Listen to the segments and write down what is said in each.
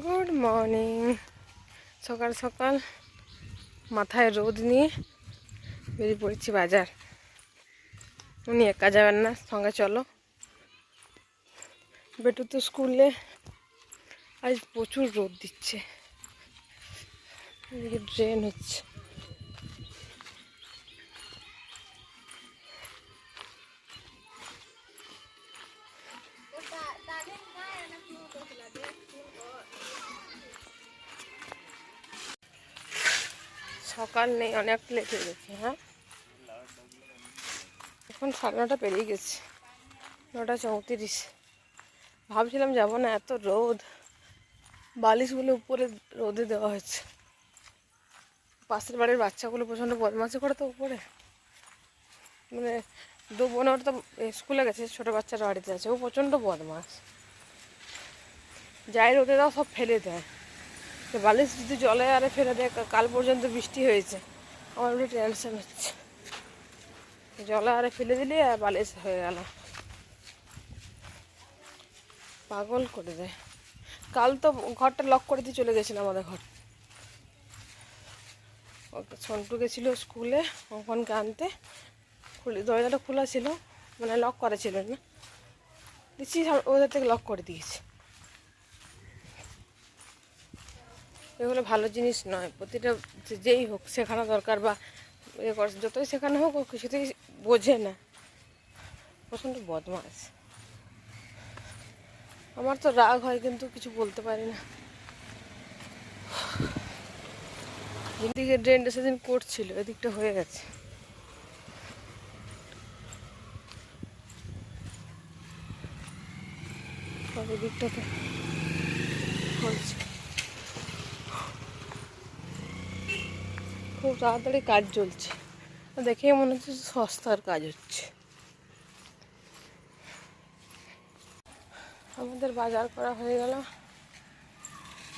Good morning সকাল সকাল মাথায় রোদ নিয়ে বেরিয়ে পড়েছি বাজার। উনি একা যাবেন না, সঙ্গে চলো। বেটু তো স্কুলে আজ প্রচুর রোদ দিচ্ছে। ড্রেন হচ্ছে। সকাল নেই, অনেক লেট হয়ে গেছে হ্যাঁ? এখন সাড়ে নটা পেরিয়ে গেছে, নটা চৌত্রিশ। ভাবছিলাম যাব না, এত রোদ। বালিশগুলো উপরে রোদে দেওয়া হয়েছে পাশের বাড়ির বাচ্চাগুলো প্রচণ্ড বদমাশি করে তো উপরে। মানে দু বোন ওর তো স্কুলে গেছে, ছোটো বাচ্চারা বাড়িতে আছে, ও প্রচণ্ড বদমাস যাই রোদে দাও, সব ফেলে দেয়। বালিশ যদি জলে আরে ফেলে দেয় কাল পর্যন্ত বৃষ্টি হয়েছে। আমার একটু টেনশন হচ্ছে। জলে আরে ফেলে দিলে আর বালিশ হয়ে গেল। পাগল করে দেয়। কাল তো ঘরটা লক করে দিয়ে চলে গেছিলাম আমাদের ঘর। সন্টু গেছিল স্কুলে ওখানকে আনতে। খুলে, দরজাটা খোলা ছিল মানে লক করা ছিল না। সব- ওদের থেকে লক করে দিয়েছে। এগুলো ভালো জিনিস নয়। প্রতিটা যেই হোক শেখানো দরকার বা করে যতই শেখানো হোক ও কিছুতেই বোঝে না। প্রচণ্ড বদমাস আমার তো রাগ হয় কিন্তু কিছু বলতে পারি না। এদিকে ড্রেনটা সেদিন করছিল এদিকটা হয়ে গেছে। এদিকটাতে হচ্ছে। তাড়াতাড়ি কাজ চলছে। দেখেই মনে হচ্ছে সস্তার কাজ হচ্ছে। আমাদের বাজার করা হয়ে গেল।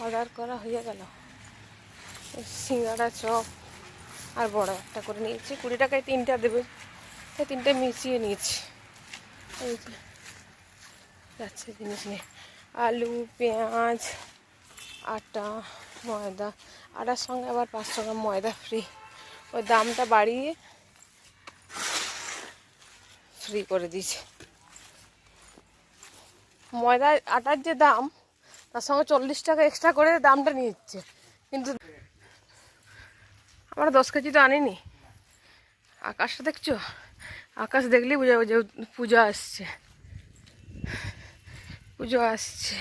বাজার করা হয়ে গেল। সিঙ্গাড়া চপ আর বড় একটা করে নিয়েছি। কুড়ি টাকায় তিনটা দেবে। তাই তিনটে মিশিয়ে নিয়েছি। এই যাচ্ছে জিনিস নিয়ে। আলু, পেঁয়াজ, আটা। ময়দা। আটার সঙ্গে আবার পাঁচশো গ্রাম ময়দা ফ্রি ওই দামটা বাড়িয়ে ফ্রি করে দিয়েছে। ময়দা, আটার যে দাম, তার সঙ্গে চল্লিশ টাকা এক্সট্রা করে দামটা নিচ্ছে। কিন্তু আমরা দশ কেজি তো আনিনি। আকাশটা দেখছ? আকাশ দেখলেই বোঝা যে পূজা আসছে। পুজো আসছে।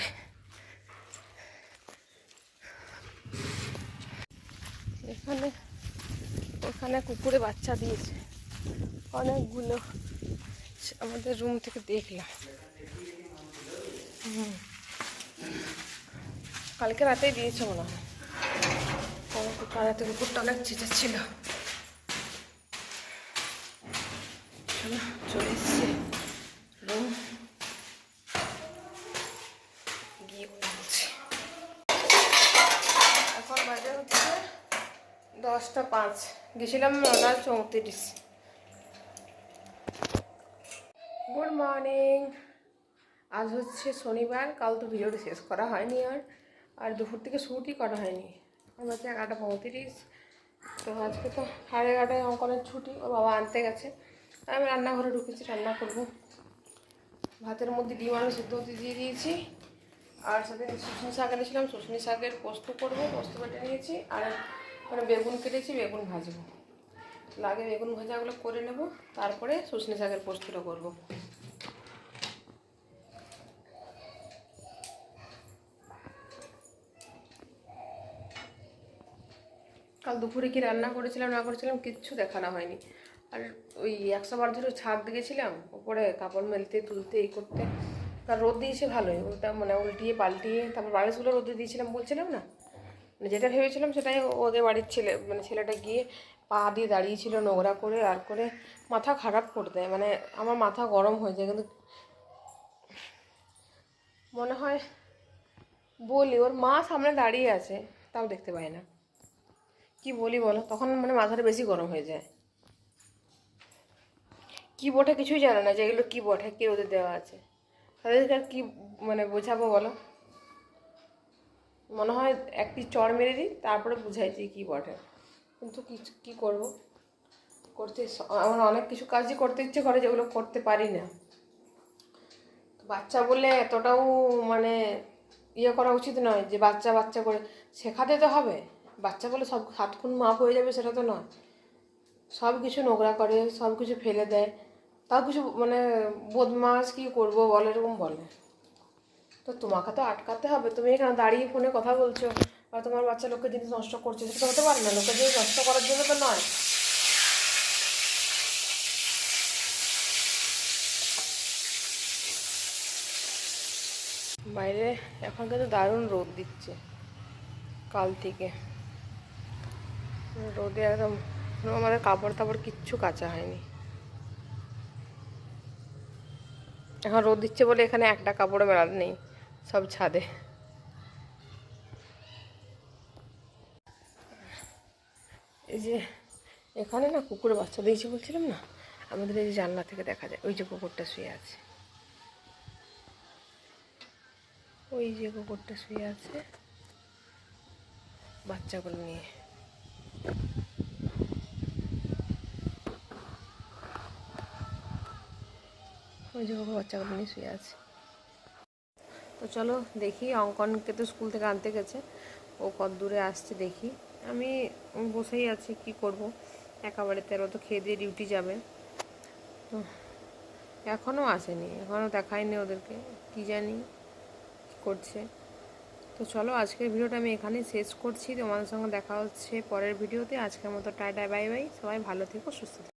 এখানে, ওখানে কুকুরে বাচ্চা দিয়েছে। অনেকগুলো আমাদের রুম থেকে দেখলাম। কালকে রাতেই দিয়েছে মনে হয়। রাতে কুকুরটা অনেক চেঁচাচ্ছিল। চলো, চলে এসছে রুম গিয়ে বলছি এখন বাজে হচ্ছে দশটা পাঁচ। গেছিলাম নটা চৌত্রিশ। গুড মর্নিং আজ হচ্ছে শনিবার, কাল তো ভিডিওটা শেষ করা হয়নি আর। আর দুপুর থেকে শ্যুটই করা হয়নি। আমার হচ্ছে এগারোটা পঁয়ত্রিশ। তো আজকে তো সাড়ে এগারোটায় অঙ্কনের ছুটি, ওর বাবা আনতে গেছে। আমি রান্নাঘরে ঢুকেছি, রান্না করব। ভাতের মধ্যে ডিম, আলু সিদ্ধ হতে দিয়ে দিয়েছি। আর সাথে শুশনি শাক এনেছিলাম শুশনি শাকের পোস্ত করব, পোস্ত কেটে নিয়েছি। আর মানে বেগুন কেটেছি, বেগুন ভাজবো। লাগে বেগুন ভাজাগুলো করে নেব, তারপরে শুশনি শাকের পোস্তটা করব। কাল দুপুরে কি রান্না করেছিলাম, না করেছিলাম কিচ্ছু দেখানো হয়নি। আর ওই একশো বার ধরে ছাদ গেছিলাম, ওপরে কাপড় মেলতে, তুলতে, এই করতে। তার রোদ দিয়েছে ভালোই ওটা মানে উল্টিয়ে পাল্টিয়ে, তারপর বালিশগুলো রোদে দিয়েছিলাম বলছিলাম না? মানে যেটা ভেবেছিলাম সেটাই ওদের বাড়ির ছেলে মানে ছেলেটা গিয়ে পা দিয়ে দাঁড়িয়েছিল নোংরা করে আর করে মাথা খারাপ করে দেয় মানে আমার মাথা গরম হয়ে যায়, কিন্তু মনে হয় বলি, ওর মা সামনে দাঁড়িয়ে আছে, তাও দেখতে পাই না। কি বলি বলো? তখন মানে মাথাটা বেশি গরম হয়ে যায়। কি বটে কিছুই জানে না যে এগুলো কি বটে, কি ওদের দেওয়া আছে। তাদেরকে আর কি মানে বোঝাবো বলো? মনে হয় একটি চড় মেরে দিই, তারপরে বুঝাইছি কি বটে। কিন্তু কি, কী করব? করতে আমার অনেক কিছু কাজই করতে ইচ্ছে করে যেগুলো করতে পারি না। বাচ্চা বলে এতটাও মানে ইয়ে করা উচিত নয় যে বাচ্চা বাচ্চা করে শেখাতে তো হবে। বাচ্চা বলে সব হাত খুন মাপ হয়ে যাবে সেটা তো নয়। সব কিছু নোংরা করে, সব কিছু ফেলে দেয়। তাও কিছু মানে বদমাস কি করব বলে, এরকম বলে। তো তোমাকে তো আটকাতে হবে। তুমি এখানে দাঁড়িয়ে ফোনে কথা বলছো। আর তোমার বাচ্চা লোকের জিনিস নষ্ট করছে, সেটা হতে পারে না। লোকের জিনিস নষ্ট করার জন্য তো নয়। বাইরে এখন কিন্তু দারুণ রোদ দিচ্ছে কাল থেকে। রোদে একদম আমাদের কাপড় তাপড় কিচ্ছু কাঁচা হয়নি। এখন রোদ দিচ্ছে বলে এখানে একটা কাপড়ও মেলা নেই। সব ছাদে। এই যে এখানে না কুকুরে বাচ্চা দিয়েছি বলছিলাম না? আমাদের এই যে জানলা থেকে দেখা যায়, ওই যে কুকুরটা শুয়ে আছে। ওই যে কুকুরটা শুয়ে আছে। বাচ্চাগুলো নিয়ে। ওই যে কুকুর বাচ্চাগুলো নিয়ে শুয়ে আছে। তো চলো দেখি, অঙ্কনকে তো স্কুল থেকে আনতে গেছে। ও কত দূরে আসছে দেখি। আমি বসেই আছি, কি করব? একেবারে তেরো তো খেয়ে দিয়ে ডিউটি যাবে। তো এখনও আসেনি এখনও দেখায়নি ওদেরকে, কি জানি কি করছে। তো চলো আজকের ভিডিওটা আমি এখানেই শেষ করছি। তোমাদের সঙ্গে দেখা হচ্ছে পরের ভিডিওতে। আজকের মতো টাটা বাই বাই সবাই ভালো থেকো, সুস্থ থেকো।